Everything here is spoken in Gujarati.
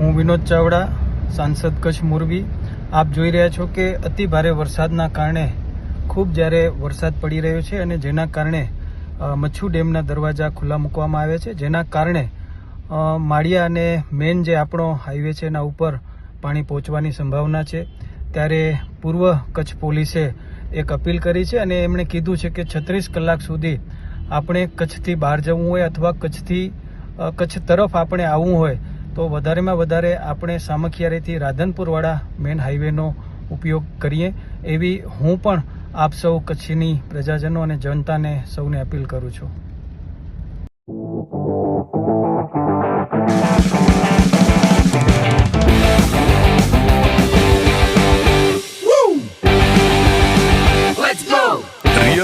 હું વિનોદ ચાવડા, સાંસદ કચ્છ મોરબી. આપ જોઈ રહ્યા છો કે અતિ ભારે વરસાદના કારણે ખૂબ જ્યારે વરસાદ પડી રહ્યો છે અને જેના કારણે મચ્છુ ડેમના દરવાજા ખુલ્લા મૂકવામાં આવ્યા છે. જેના કારણે માળિયા અને મેન જે આપણો હાઈવે છે એના ઉપર પાણી પહોંચવાની સંભાવના છે. ત્યારે પૂર્વ કચ્છ પોલીસે એક અપીલ કરી છે અને એમણે કીધું છે કે છત્રીસ કલાક સુધી આપણે કચ્છથી બહાર જવું હોય અથવા કચ્છથી કચ્છ તરફ આપણે આવવું હોય તો વધારેમાં વધારે આપણે સામખિયારીથી રાધનપુરવાળા મેન હાઈવેનો ઉપયોગ કરીએ. એવી હું પણ આપ સૌ કચ્છની પ્રજાજનો અને જનતાને સૌને અપીલ કરું છું.